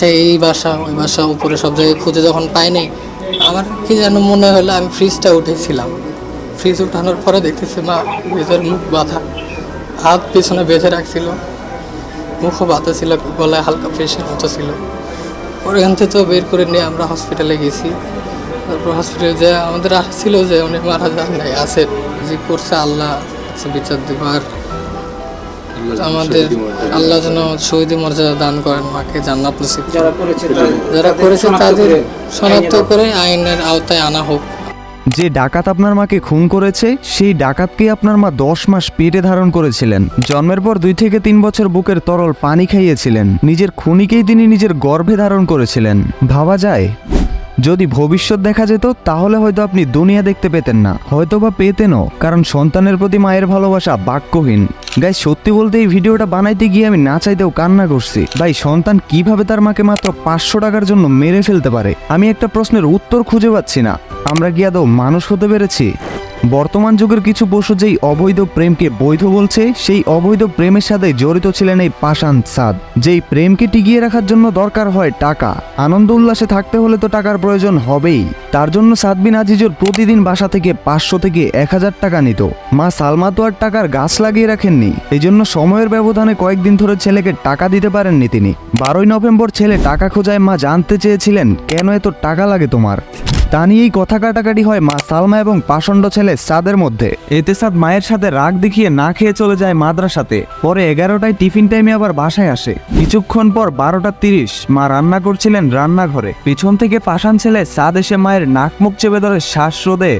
সেই এই বাসা, ওই বাসা উপরে সব জায়গায় খুঁজে যখন পাইনি, আমার কি যেন মনে হলো আমি ফ্রিজটা উঠেছিলাম। ফ্রিজ উঠানোর পরে দেখতেছি, মা, ভেতর মুখ বাঁধা। হাত পিছনে বেঁধে রাখছিল। মুখও বাঁধা ছিল, গলায় হালকা প্রেশার মতো ছিল। ওখান থেকে তো বের করে নিয়ে আমরা হসপিটালে গেছি। তারপর হসপিটালে যে আমাদের আশা ছিল যে উনি মারা যান নাই, আছে। যে করছে আল্লাহ বিচার দেবো আর আমাদের আল্লাহ যেন শহীদ মর্যাদা দান করেন মাকে জান্নাত নসিব যারা করেছে তাদের- যারা করেছে শনাক্ত তাদের শনাক্ত করে আইনের আওতায় আনা হোক। যে ডাকাত আপনার মাকে খুন করেছে সেই ডাকাতকে আপনার মা দশ মাস পেটে ধারণ করেছিলেন। জন্মের পর দুই থেকে তিন বছর বুকের তরল পানি খাইয়েছিলেন। নিজের খুনিকেই তিনি নিজের গর্ভে ধারণ করেছিলেন। ভাবা যায় যদি ভবিষ্যৎ দেখা যেত, তাহলে হয়তো আপনি দুনিয়া দেখতে পেতেন না। হয়তো বা পেতেনও, কারণ সন্তানের প্রতি মায়ের ভালোবাসা বাক্যহীন। গাই সত্যি বলতে এই ভিডিওটা বানাইতে গিয়ে আমি না চাইতেও কান্না করছি। ভাই, সন্তান কীভাবে তার মাকে মাত্র পাঁচশো টাকার জন্য মেরে ফেলতে পারে? আমি একটা প্রশ্নের উত্তর খুঁজে পাচ্ছি না। আমরা কি আদৌ মানুষ হতে পেরেছি? বর্তমান যুগের কিছু পশু যেই অবৈধ প্রেমকে বৈধ বলছে, সেই অবৈধ প্রেমের সাথে জড়িত ছিলেন এই পাষাণ সাদ যেই প্রেমকে টিকিয়ে রাখার জন্য দরকার হয় টাকা। আনন্দ উল্লাসে থাকতে হলে তো টাকার প্রয়োজন হবেই। তার জন্য সাদবিন আজিজুর প্রতিদিন বাসা থেকে পাঁচশো থেকে এক হাজার টাকা নিত। মা সালমা তো আর টাকার গাছ লাগিয়ে রাখেননি। এই জন্য সময়ের ব্যবধানে কয়েকদিন ধরে ছেলেকে টাকা দিতে পারেননি তিনি। বারোই নভেম্বর ছেলে টাকা খোঁজায় মা জানতে চেয়েছিলেন, কেন এত টাকা লাগে তোমার? তা নিয়েই কথা কাটাকাটি হয় মা সালমা এবং পাষণ্ড ছেলে সাদের মধ্যে। এতে সাদ মায়ের সাথে রাগ দেখিয়ে না খেয়ে চলে যায় মাদ্রাসাতে। পরে এগারোটায় টিফিন টাইমে আবার বাসায় আসে। কিছুক্ষণ পর বারোটা তিরিশ মা রান্না করছিলেন রান্নাঘরে। পিছন থেকে পাষাণ ছেলে সাদ এসে মায়ের নাক মুখ চেপে ধরে শ্বাস রোদে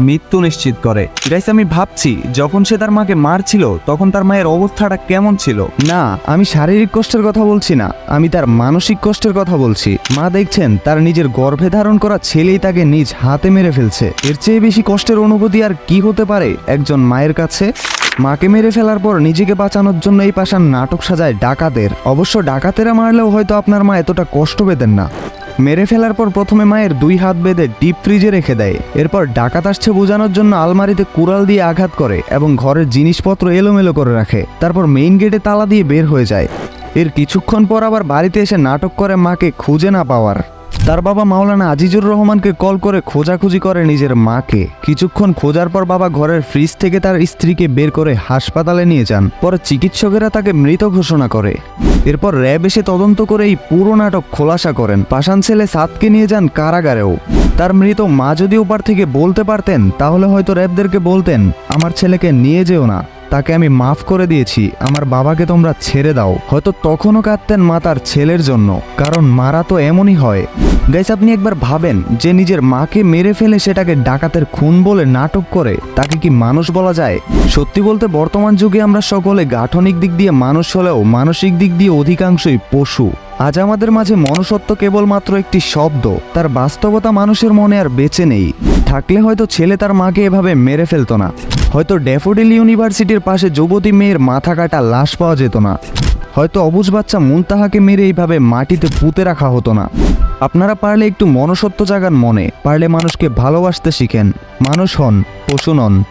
মৃত্যু নিশ্চিত করে। গাইস, আমি ভাবছি, যখন সে তার মাকে মারছিল, তখন তার মায়ের অবস্থাটা কেমন ছিল? না, আমি শারীরিক কষ্টের কথা বলছি না, আমি তার মানসিক কষ্টের কথা বলছি। মা দেখছেন, তার নিজের গর্ভে ধারণ করা ছেলেই তাকে নিজ হাতে মেরে ফেলছে। এর চেয়ে বেশি কষ্টের অনুভূতি আর কি হতে পারে একজন মায়ের কাছে? মাকে মেরে ফেলার পর নিজেকে বাঁচানোর জন্য এই পাশার নাটক সাজায় ডাকাতের। অবশ্য ডাকাতেরা মারলেও হয়তো আপনার মা এতটা কষ্ট পেতেন না। মেরে ফেলার পর প্রথমে মায়ের দুই হাত বেঁধে ডিপ ফ্রিজে রেখে দেয়। এরপর ডাকাত আসছে বোঝানোর জন্য আলমারিতে কুড়াল দিয়ে আঘাত করে এবং ঘরের জিনিসপত্র এলোমেলো করে রাখে। তারপর মেইন গেটে তালা দিয়ে বের হয়ে যায়। এর কিছুক্ষণ পর আবার বাড়িতে এসে নাটক করে মাকে খুঁজে না পাওয়ার। তার বাবা মাওলানা আজিজুর রহমানকে কল করে খোঁজাখুঁজি করে নিজের মাকে। কিছুক্ষণ খোঁজার পর বাবা ঘরের ফ্রিজ থেকে তার স্ত্রীকে বের করে হাসপাতালে নিয়ে যান। পরে চিকিৎসকেরা তাকে মৃত ঘোষণা করে। এরপর র্যাব এসে তদন্ত করে এই পুরো নাটক খোলাসা করেন। পাষাণ ছেলে সাতকে নিয়ে যান কারাগারেও। তার মৃত মা যদি ওপার থেকে বলতে পারতেন, তাহলে হয়তো র্যাবদেরকে বলতেন, আমার ছেলেকে নিয়ে যেও না। তাকে আমি মাফ করে দিয়েছি, আমার বাবাকে তোমরা ছেড়ে দাও। হয়তো তখনও কাঁদতেন মা তার ছেলের জন্য, কারণ মারা তো এমনই হয়। গাইস, আপনি একবার ভাবেন, যে নিজের মাকে মেরে ফেলে সেটাকে ডাকাতের খুন বলে নাটক করে, তাকে কি মানুষ বলা যায়? সত্যি বলতে, বর্তমান যুগে আমরা সকলে গাঠনিক দিক দিয়ে মানুষ হলেও মানসিক দিক দিয়ে অধিকাংশই পশু। আজ আমাদের মাঝে মনুষ্যত্ব কেবলমাত্র একটি শব্দ, তার বাস্তবতা মানুষের মনে আর বেঁচে নেই। থাকলে হয়তো ছেলে তার মাকে এভাবে মেরে ফেলতো না। হয়তো ড্যাফোডিল ইউনিভার্সিটির পাশে যুবতী মেয়ের মাথা কাটা লাশ পাওয়া যেত না। হয়তো অবুজ বাচ্চা মুনতাহাকে মেরে এইভাবে মাটিতে পুঁতে রাখা হতো না। আপনারা পারলে একটু মনসত্ব জাগান মনে, পারলে মানুষকে ভালোবাসতে শিখেন। মানুষ হন, পশু নন।